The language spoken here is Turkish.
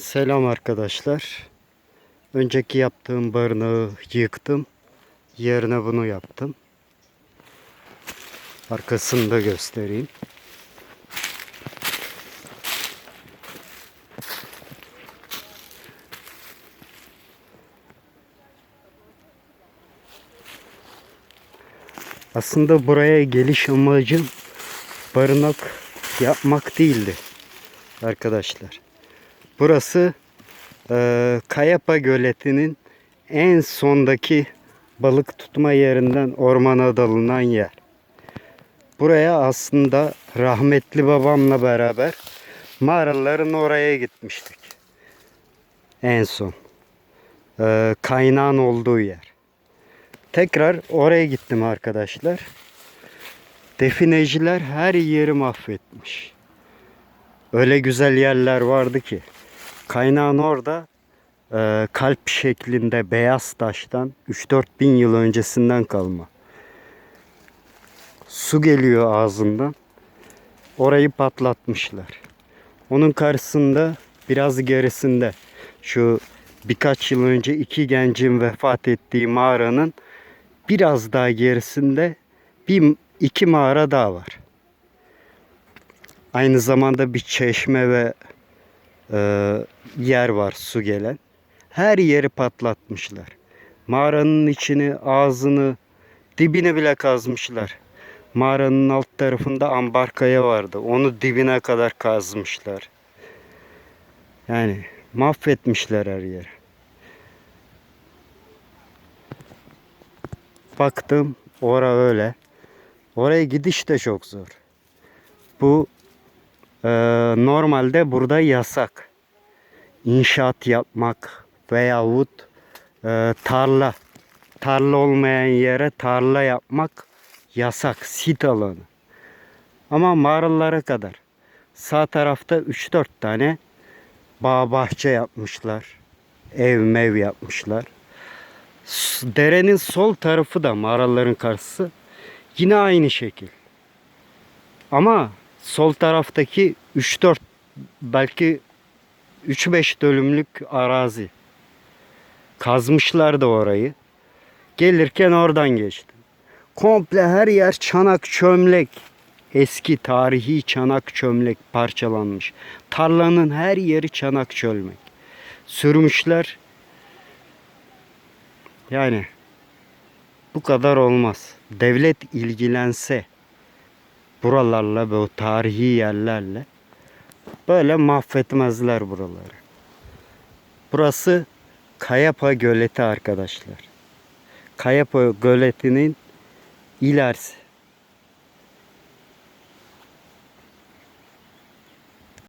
Selam arkadaşlar. Önceki yaptığım barınağı yıktım. Yerine bunu yaptım. Arkasını da göstereyim. Aslında buraya geliş amacım barınak yapmak değildi arkadaşlar. Burası eee, Kayapa Göleti'nin en sondaki balık tutma yerinden ormana dalınan yer. Buraya aslında rahmetli babamla beraber mağaraların oraya gitmiştik. En son. Eee, kaynağın olduğu yer. Tekrar oraya gittim arkadaşlar. Defineciler her yeri mahvetmiş. Öyle güzel yerler vardı ki. Kaynağın orada e, kalp şeklinde beyaz taştan 3-4 bin yıl öncesinden kalma. Su geliyor ağzından. Orayı patlatmışlar. Onun karşısında biraz gerisinde şu birkaç yıl önce iki gencin vefat ettiği mağaranın biraz daha gerisinde bir iki mağara daha var. Aynı zamanda bir çeşme ve e, yer var su gelen. Her yeri patlatmışlar. Mağaranın içini, ağzını, dibini bile kazmışlar. Mağaranın alt tarafında ambar kaya vardı. Onu dibine kadar kazmışlar. Yani mahvetmişler her yeri. Baktım ora öyle. Oraya gidiş de çok zor. Bu ee, normalde burada yasak. İnşaat yapmak veyahut e, tarla tarla olmayan yere tarla yapmak yasak. Sit alanı. Ama mağaralara kadar sağ tarafta 3-4 tane bağ bahçe yapmışlar. Ev mev yapmışlar. Derenin sol tarafı da mağaraların karşısı yine aynı şekil. Ama sol taraftaki 3-4 belki 3-5 dönümlük arazi. Kazmışlar da orayı. Gelirken oradan geçtim. Komple her yer çanak çömlek. Eski tarihi çanak çömlek parçalanmış. Tarlanın her yeri çanak çömlek. Sürmüşler. Yani bu kadar olmaz. Devlet ilgilense buralarla bu tarihi yerlerle böyle mahvetmezler buraları. Burası Kayapa Göleti arkadaşlar. Kayapa Göleti'nin ilerisi.